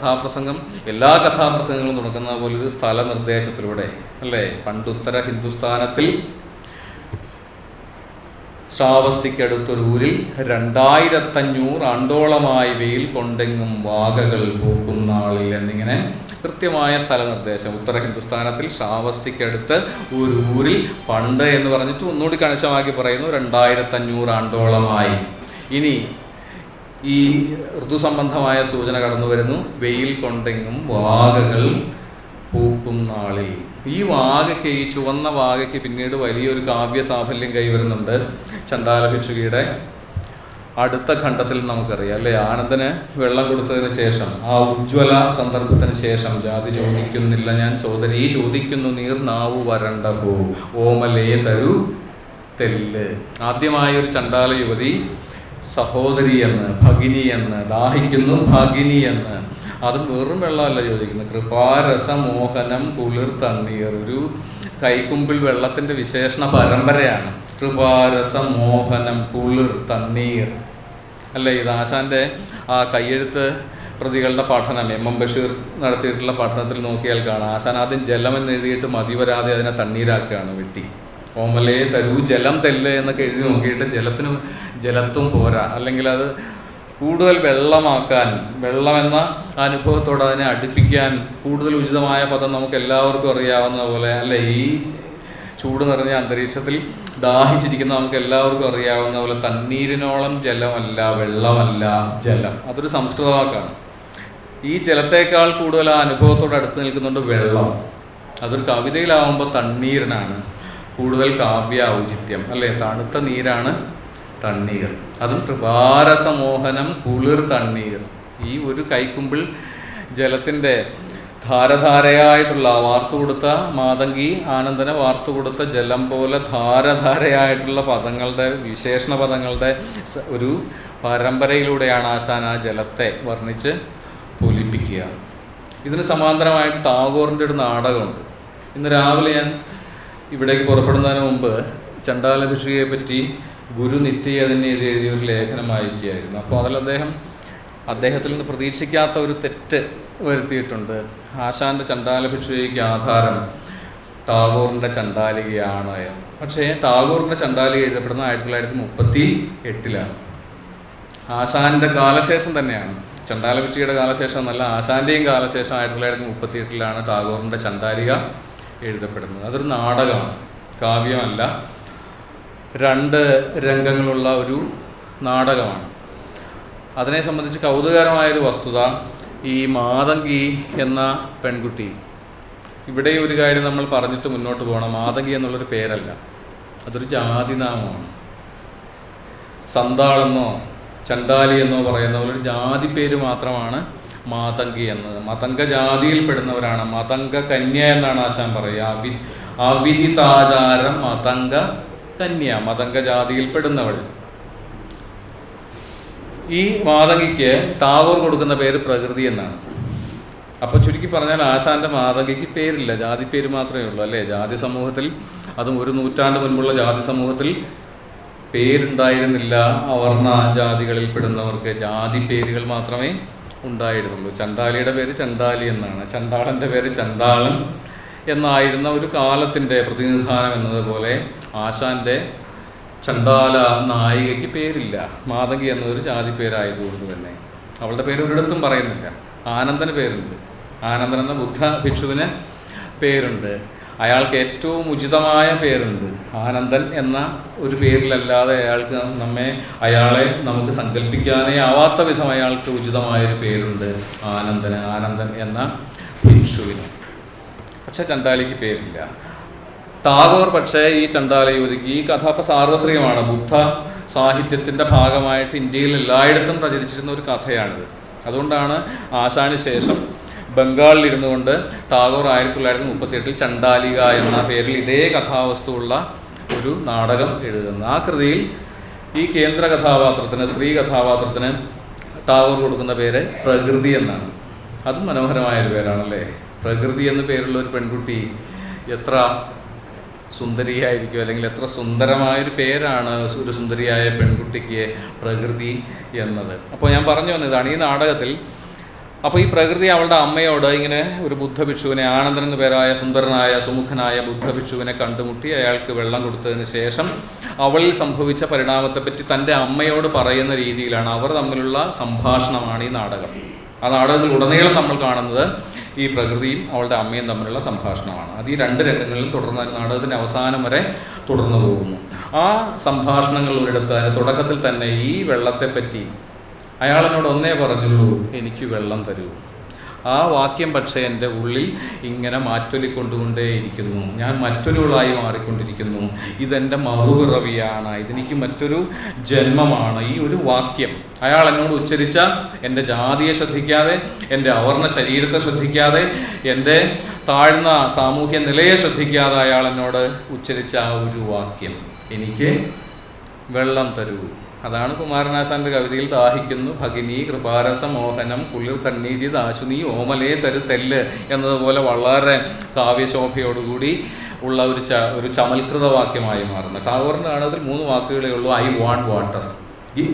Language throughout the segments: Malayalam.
കഥാപ്രസംഗം എല്ലാ കഥാപ്രസംഗങ്ങളും തുടങ്ങുന്ന പോലെ ഒരു സ്ഥല നിർദ്ദേശത്തിലൂടെ അല്ലേ? പണ്ട് ഉത്തര ഹിന്ദുസ്ഥാനത്തിൽ ശ്രാവസ്തിക്കടുത്തൊരു ഊരിൽ രണ്ടായിരത്തഞ്ഞൂറ് ആണ്ടോളമായി വെയിൽ കൊണ്ടെങ്ങും വാകകൾ പൂക്കും ആളിൽ എന്നിങ്ങനെ കൃത്യമായ സ്ഥലനിർദ്ദേശം. ഉത്തര ഹിന്ദുസ്ഥാനത്തിൽ ശ്രാവസ്തിക്കടുത്ത് ഒരു ഊരിൽ പണ്ട് എന്ന് പറഞ്ഞിട്ട് ഒന്നുകൂടി കണിശമാക്കി പറയുന്നു രണ്ടായിരത്തഞ്ഞൂറ് ആണ്ടോളമായി. ഇനി ഈ ഋതു സംബന്ധമായ സൂചന കടന്നു വരുന്നു. വെയിൽ കൊണ്ടെങ്ങും വാകകൾ പൂക്കും നാളിൽ. ഈ വാഗയ്ക്ക് ഈ ചുവന്ന വാഗയ്ക്ക് പിന്നീട് വലിയൊരു കാവ്യ സാഫല്യം കൈവരുന്നുണ്ട് ചണ്ടാല ഭിക്ഷുകിയുടെ. അടുത്ത ഖണ്ഡത്തിൽ നമുക്കറിയാം അല്ലേ? ആനന്ദന് വെള്ളം കൊടുത്തതിന് ശേഷം ആ ഉജ്ജ്വല സന്ദർഭത്തിന് ശേഷം ജാതി ചോദിക്കുന്നില്ല. ഞാൻ സോദരി ചോദിക്കുന്നു നീർ നാവു വരണ്ട പോ ഓമലേ തരൂ തെല്ല്. ആദ്യമായ ഒരു ചണ്ടാല യുവതി സഹോദരി എന്ന് ഭഗിനി എന്ന് ദാഹിക്കുന്നു ഭഗിനി എന്ന്. അത് വെറും വെള്ളമല്ല ചോദിക്കുന്നത്. കൃപാരസമോഹനം കുളിർ തണ്ണീർ. ഒരു കൈക്കുമ്പിൽ വെള്ളത്തിന്റെ വിശേഷണ പരമ്പരയാണ്. കൃപാരസമോഹനം കുളിർ തണ്ണീർ. അല്ലേ ഇത് ആശാന്റെ ആ കയ്യെഴുത്ത് പ്രതികളുടെ പഠനം എം എം ബഷീർ നടത്തിയിട്ടുള്ള പഠനത്തിൽ നോക്കിയാൽ കാണാം. ആശാൻ ആദ്യം ജലം എന്ന് എഴുതിയിട്ട് മതി വരാതെ അതിനെ തണ്ണീരാക്കുകയാണ് വെട്ടി. ഓമലേ തരൂ ജലം തെല്ല് എന്നൊക്കെ എഴുതി നോക്കിയിട്ട് ജലത്തിന് ജലത്തും പോരാ. അല്ലെങ്കിൽ അത് കൂടുതൽ വെള്ളമാക്കാൻ വെള്ളമെന്ന അനുഭവത്തോട് അതിനെ അടുപ്പിക്കാൻ കൂടുതൽ ഉചിതമായ പദം നമുക്ക് എല്ലാവർക്കും അറിയാവുന്ന പോലെ അല്ലെ? ഈ ചൂട് നിറഞ്ഞ അന്തരീക്ഷത്തിൽ ദാഹിച്ചിരിക്കുന്ന നമുക്ക് എല്ലാവർക്കും അറിയാവുന്ന പോലെ തണ്ണീരിനോളം ജലമല്ല വെള്ളമല്ല ജലം. അതൊരു സംസ്കൃത വാക്കാണ്. ഈ ജലത്തേക്കാൾ കൂടുതൽ ആ അനുഭവത്തോട് അടുത്ത് നിൽക്കുന്നുണ്ട് വെള്ളം. അതൊരു കവിതയിലാവുമ്പോൾ തണ്ണീരിനാണ് കൂടുതൽ കാവ്യ ഔചിത്യം. അല്ലേ? തണുത്ത നീരാണ് തണ്ണീർ. അതും കൃപാരസമോഹനം കുളിർ തണ്ണീർ. ഈ ഒരു കൈക്കുമ്പിൾ ജലത്തിന്റെ ധാരധാരയായിട്ടുള്ള വാർത്തു കൊടുത്ത മാതങ്കി ആനന്ദനെ വാർത്തു കൊടുത്ത ജലം പോലെ ധാരധാരയായിട്ടുള്ള പദങ്ങളുടെ വിശേഷണ പദങ്ങളുടെ ഒരു പരമ്പരയിലൂടെയാണ് ആശാൻ ആ ജലത്തെ വർണിച്ച് പൊലിപ്പിക്കുക. ഇതിന് സമാന്തരമായിട്ട് ടാഗോറിന്റെ ഒരു നാടകമുണ്ട്. ഇന്ന് രാവിലെ ഞാൻ ഇവിടേക്ക് പുറപ്പെടുന്നതിന് മുമ്പ് ചണ്ടാലഭിഷുകയെ പറ്റി ഗുരു നിത്യ തന്നെ എഴുതിയ ഒരു ലേഖനം വായിക്കുകയായിരുന്നു അപ്പോൾ അതിൽ അദ്ദേഹം അദ്ദേഹത്തിൽ നിന്ന് പ്രതീക്ഷിക്കാത്ത ഒരു തെറ്റ് വരുത്തിയിട്ടുണ്ട്. ആശാന്റെ ചണ്ടാല ഭിക്ഷുകയ്ക്ക് ആധാരം ടാഗോറിന്റെ ചണ്ടാലികയാണ് പക്ഷേ ടാഗോറിന്റെ ചണ്ടാലിക എഴുതപ്പെടുന്നത് ആയിരത്തി തൊള്ളായിരത്തി മുപ്പത്തി എട്ടിലാണ് ആശാന്റെ കാലശേഷം തന്നെയാണ്. ചണ്ടാല ഭിക്ഷയുടെ കാലശേഷം എന്നല്ല ആശാന്റെയും കാലശേഷം ആയിരത്തി തൊള്ളായിരത്തി മുപ്പത്തി എട്ടിലാണ് ടാഗോറിന്റെ ചണ്ടാലിക എഴുതപ്പെടുന്നത്. അതൊരു നാടകമാണ്. കാവ്യമല്ല രണ്ട് രംഗങ്ങളുള്ള ഒരു നാടകമാണ്. അതിനെ സംബന്ധിച്ച് കൗതുകകരമായൊരു വസ്തുത ഈ മാതങ്കി എന്ന പെൺകുട്ടി. ഇവിടെ ഒരു കാര്യം നമ്മൾ പറഞ്ഞിട്ട് മുന്നോട്ട് പോകണം. മാതങ്കി എന്നുള്ളൊരു പേരല്ല. അതൊരു ജാതിനാമമാണ് സന്താളെന്നോ ചണ്ടാലി എന്നോ പറയുന്ന പോലെ ഒരു ജാതി പേര് മാത്രമാണ് മാതങ്കി എന്നത്. മതംഗ ജാതിയിൽപ്പെടുന്നവരാണ് മതങ്ക കന്യ എന്നാണ് ആശാൻ പറയുക. അവി അവിദിതാചാരം മതങ്ക കന്യ മതംഗ ജാതിയിൽപ്പെടുന്നവൾ ഈ മാതങ്കിക്ക് ടാഗോർ കൊടുക്കുന്ന പേര് പ്രകൃതി എന്നാണ്. അപ്പൊ ചുരുക്കി പറഞ്ഞാൽ ആശാന്റെ മാതങ്കിക്ക് പേരില്ല. ജാതി പേര് മാത്രമേ ഉള്ളൂ അല്ലേ? ജാതി സമൂഹത്തിൽ അതും ഒരു നൂറ്റാണ്ട് മുൻപുള്ള ജാതി സമൂഹത്തിൽ പേരുണ്ടായിരുന്നില്ല. അവർണ ജാതികളിൽ പെടുന്നവർക്ക് ജാതി പേരുകൾ മാത്രമേ ഉണ്ടായിരുന്നുള്ളൂ. ചണ്ടാലിയുടെ പേര് ചണ്ടാലി എന്നാണ്. ചണ്ടാളന്റെ പേര് ചണ്ടാളൻ എന്നായിരുന്ന ഒരു കാലത്തിന്റെ പ്രതിനിധാനം എന്നതുപോലെ ആശാന്റെ ചണ്ടാല നായികയ്ക്ക് പേരില്ല. മാതങ്കി എന്നതൊരു ജാതി പേരായതുകൊണ്ട് തന്നെ. അവളുടെ പേര് ഒരിടത്തും പറയുന്നില്ല. ആനന്ദന് പേരുണ്ട്. ആനന്ദൻ എന്ന ബുദ്ധ ഭിക്ഷുവിന് പേരുണ്ട്. അയാൾക്ക് ഏറ്റവും ഉചിതമായ പേരുണ്ട്. ആനന്ദൻ എന്ന ഒരു പേരിലല്ലാതെ അയാൾക്ക് നമ്മെ അയാളെ നമുക്ക് സങ്കല്പിക്കാനേ ആവാത്ത വിധം അയാൾക്ക് ഉചിതമായൊരു പേരുണ്ട് ആനന്ദന് ആനന്ദൻ എന്ന ഭിക്ഷുവിന്. പക്ഷെ ചണ്ടാലിക്ക് പേരില്ല. ടാഗോർ പക്ഷേ ഈ ചണ്ടാല ഈ കഥ അപ്പൊ സാർവത്രികമാണ്. ബുദ്ധ സാഹിത്യത്തിന്റെ ഭാഗമായിട്ട് ഇന്ത്യയിൽ എല്ലായിടത്തും പ്രചരിച്ചിരുന്ന ഒരു കഥയാണിത്. അതുകൊണ്ടാണ് ആശാന് ശേഷം ബംഗാളിൽ ഇരുന്നു കൊണ്ട് ടാഗോർ ആയിരത്തി തൊള്ളായിരത്തി മുപ്പത്തി എട്ടിൽ ചണ്ടാലിക എന്ന പേരിൽ ഇതേ കഥാവസ്തുവുള്ള ഒരു നാടകം എഴുതുന്നത്. ആ കൃതിയിൽ ഈ കേന്ദ്ര കഥാപാത്രത്തിന് സ്ത്രീ കഥാപാത്രത്തിന് ടാഗോർ കൊടുക്കുന്ന പേര് പ്രകൃതി എന്നാണ്. അതും മനോഹരമായ ഒരു പേരാണല്ലേ? പ്രകൃതി എന്ന പേരുള്ള ഒരു പെൺകുട്ടി എത്ര സുന്ദരിയായിരിക്കും അല്ലെങ്കിൽ എത്ര സുന്ദരമായൊരു പേരാണ് ഒരു സുന്ദരിയായ പെൺകുട്ടിക്ക് പ്രകൃതി എന്നത്. അപ്പോൾ ഞാൻ പറഞ്ഞു വന്നതാണ് ഈ നാടകത്തിൽ അപ്പോൾ ഈ പ്രകൃതി അവളുടെ അമ്മയോട് ഇങ്ങനെ ഒരു ബുദ്ധഭിക്ഷുവിനെ ആനന്ദൻ എന്ന പേരായ സുന്ദരനായ സുമുഖനായ ബുദ്ധഭിക്ഷുവിനെ കണ്ടുമുട്ടി അയാൾക്ക് വെള്ളം കൊടുത്തതിന് ശേഷം അവളിൽ സംഭവിച്ച പരിണാമത്തെപ്പറ്റി തന്റെ അമ്മയോട് പറയുന്ന രീതിയിലാണ് അവർ തമ്മിലുള്ള സംഭാഷണമാണ് ഈ നാടകം. ആ നാടകത്തിൽ ഉടനീളം നമ്മൾ കാണുന്നത് ഈ പ്രകൃതിയും അവളുടെ അമ്മയും തമ്മിലുള്ള സംഭാഷണമാണ്. അത് ഈ രണ്ട് രംഗങ്ങളിലും തുടർന്ന് നാടകത്തിന്റെ അവസാനം വരെ തുടർന്നു പോകുന്നു. ആ സംഭാഷണങ്ങൾ ഒരിടത്ത് അതിന് തുടക്കത്തിൽ തന്നെ ഈ വെള്ളത്തെപ്പറ്റി അയാൾ എന്നോട് ഒന്നേ പറഞ്ഞുള്ളൂ എനിക്ക് വെള്ളം തരൂ. ആ വാക്യം പക്ഷേ എന്റെ ഉള്ളിൽ ഇങ്ങനെ മാറ്റൊലിക്കൊണ്ടുകൊണ്ടേയിരിക്കുന്നു. ഞാൻ മറ്റൊരുളായി മാറിക്കൊണ്ടിരിക്കുന്നു. ഇതെന്റെ മറുപിറവിയാണ്. ഇതെനിക്ക് മറ്റൊരു ജന്മമാണ്. ഈ ഒരു വാക്യം. അയാൾ എന്നോട് ഉച്ചരിച്ച എന്റെ ജാതിയെ ശ്രദ്ധിക്കാതെ എന്റെ അവർണ ശരീരത്തെ ശ്രദ്ധിക്കാതെ എന്റെ താഴ്ന്ന സാമൂഹ്യ നിലയെ ശ്രദ്ധിക്കാതെ അയാൾ എന്നോട് ഉച്ചരിച്ച ആ ഒരു വാക്യം. എനിക്ക് വെള്ളം തരൂ. അതാണ് കുമാരനാശാന്റെ കവിതയിൽ ദാഹിക്കുന്നു. ഭഗിനി കൃപാരസമോഹനം കുളിർ തണ്ണീരി ദാശുനി ഓമലേ തെല്ല് എന്നതുപോലെ വളരെ കാവ്യശോഭയോടുകൂടി ഉള്ള ഒരു ച ഒരു ചമൽകൃത വാക്യമായി മാറുന്നു. ടാഗോറിന്റെ ആണതിൽ മൂന്ന് വാക്കുകളേ ഉള്ളൂ. I want water.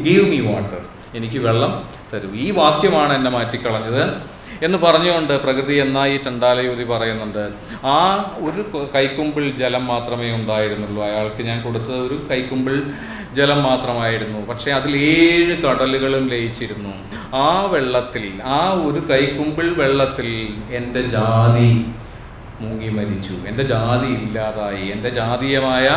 Give me water. എനിക്ക് വെള്ളം തരൂ. ഈ വാക്യമാണ് എന്നെ മാറ്റിക്കളഞ്ഞത്. എന്ന് പറഞ്ഞുകൊണ്ട് പ്രകൃതി എന്ന ഈ ചണ്ടാലയൂതി പറയുന്നുണ്ട് ആ ഒരു കൈക്കുമ്പിൾ ജലം മാത്രമേ ഉണ്ടായിരുന്നുള്ളൂ. അയാൾക്ക് ഞാൻ കൊടുത്തത് ഒരു കൈക്കുമ്പിൾ ജലം മാത്രമായിരുന്നു. പക്ഷേ അതിൽ ഏഴ് കടലുകളും ലയിച്ചിരുന്നു. ആ വെള്ളത്തിൽ ആ ഒരു കൈക്കുമ്പിൾ വെള്ളത്തിൽ എന്റെ ജാതി മുങ്ങി മരിച്ചു. എന്റെ ജാതി ഇല്ലാതായി. എന്റെ ജാതീയമായ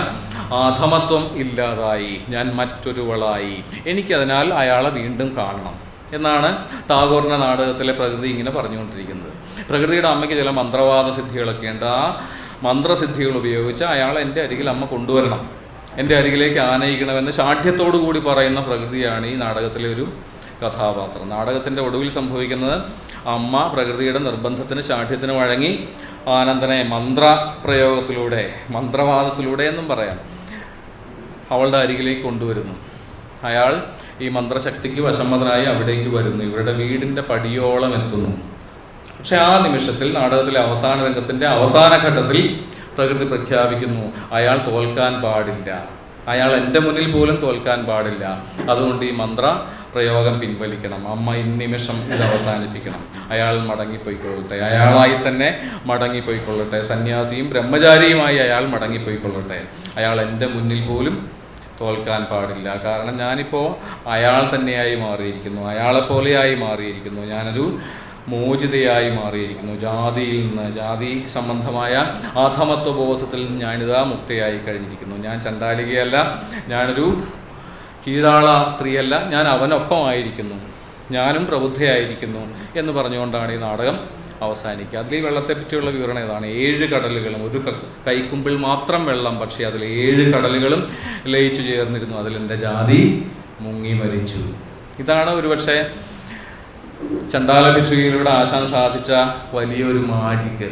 അധമത്വം ഇല്ലാതായി. ഞാൻ മറ്റൊരുവളായി. എനിക്കതിനാൽ അയാളെ വീണ്ടും കാണണം. എന്നാണ് ടാഗോറിന്റെ നാടകത്തിലെ പ്രകൃതി ഇങ്ങനെ പറഞ്ഞുകൊണ്ടിരിക്കുന്നത്. പ്രകൃതിയുടെ അമ്മയ്ക്ക് ചില മന്ത്രവാദ സിദ്ധികളൊക്കെ ഉണ്ട്. ആ മന്ത്രസിദ്ധികൾ ഉപയോഗിച്ച് അയാൾ എന്റെ അരികിൽ അമ്മ കൊണ്ടുവരണം. എന്റെ അരികിലേക്ക് ആനയിക്കണമെന്ന് ശാഠ്യത്തോടു കൂടി പറയുന്ന പ്രകൃതിയാണ് ഈ നാടകത്തിലെ ഒരു കഥാപാത്രം. നാടകത്തിന്റെ ഒടുവിൽ സംഭവിക്കുന്നത് അമ്മ പ്രകൃതിയുടെ നിർബന്ധത്തിന് ശാഠ്യത്തിന് വഴങ്ങി ആനന്ദനെ മന്ത്രപ്രയോഗത്തിലൂടെ മന്ത്രവാദത്തിലൂടെ എന്നും പറയാം. അവളുടെ അരികിലേക്ക് കൊണ്ടുവരുന്നു. അയാൾ ഈ മന്ത്രശക്തിക്ക് വശമ്മതനായി അവിടേക്ക് വരുന്നു. ഇവരുടെ വീടിന്റെ പടിയോളം എത്തുന്നു പക്ഷെ ആ നിമിഷത്തിൽ നാടകത്തിലെ അവസാന രംഗത്തിന്റെ അവസാന ഘട്ടത്തിൽ പ്രകൃതി പ്രഖ്യാപിക്കുന്നു. അയാൾ തോൽക്കാൻ പാടില്ല. അയാൾ എന്റെ മുന്നിൽ പോലും തോൽക്കാൻ പാടില്ല. അതുകൊണ്ട് ഈ മന്ത്ര പ്രയോഗം പിൻവലിക്കണം. അമ്മ ഇന്നിമിഷം ഇത് അവസാനിപ്പിക്കണം. അയാൾ മടങ്ങിപ്പോയിക്കൊള്ളട്ടെ. അയാളായി തന്നെ മടങ്ങിപ്പോയിക്കൊള്ളട്ടെ. സന്യാസിയും ബ്രഹ്മചാരിയുമായി അയാൾ മടങ്ങിപ്പോയിക്കൊള്ളട്ടെ. അയാൾ എന്റെ മുന്നിൽ പോലും തോൽക്കാൻ പാടില്ല. കാരണം ഞാനിപ്പോൾ അയാൾ തന്നെയായി മാറിയിരിക്കുന്നു. അയാളെപ്പോലെയായി മാറിയിരിക്കുന്നു. ഞാനൊരു മോചിതയായി മാറിയിരിക്കുന്നു. ജാതിയിൽ നിന്ന് ജാതി സംബന്ധമായ അധമത്വ ബോധത്തിൽ നിന്ന് ഞാനിതാ മുക്തയായി കഴിഞ്ഞിരിക്കുന്നു. ഞാൻ ചണ്ടാലികയല്ല ഞാനൊരു കീഴാള സ്ത്രീയല്ല ഞാൻ അവനൊപ്പമായിരിക്കുന്നു. ഞാനും പ്രബുദ്ധയായിരിക്കുന്നു എന്ന് പറഞ്ഞുകൊണ്ടാണ് ഈ നാടകം അവസാനിക്കുക. അതിൽ ഈ വെള്ളത്തെപ്പറ്റിയുള്ള വിവരണം ഇതാണ് ഏഴ് കടലുകളും ഒരു കൈക്കുമ്പിൾ മാത്രം വെള്ളം പക്ഷേ അതിൽ ഏഴ് കടലുകളും ലയിച്ചു ചേർന്നിരുന്നു. അതിൽ എന്റെ ജാതി മുങ്ങി മരിച്ചു. ഇതാണ് ഒരുപക്ഷെ ചണ്ടാല ഭിക്ഷുകയിലൂടെ ആശാൻ സാധിച്ച വലിയൊരു മാജിക്ക്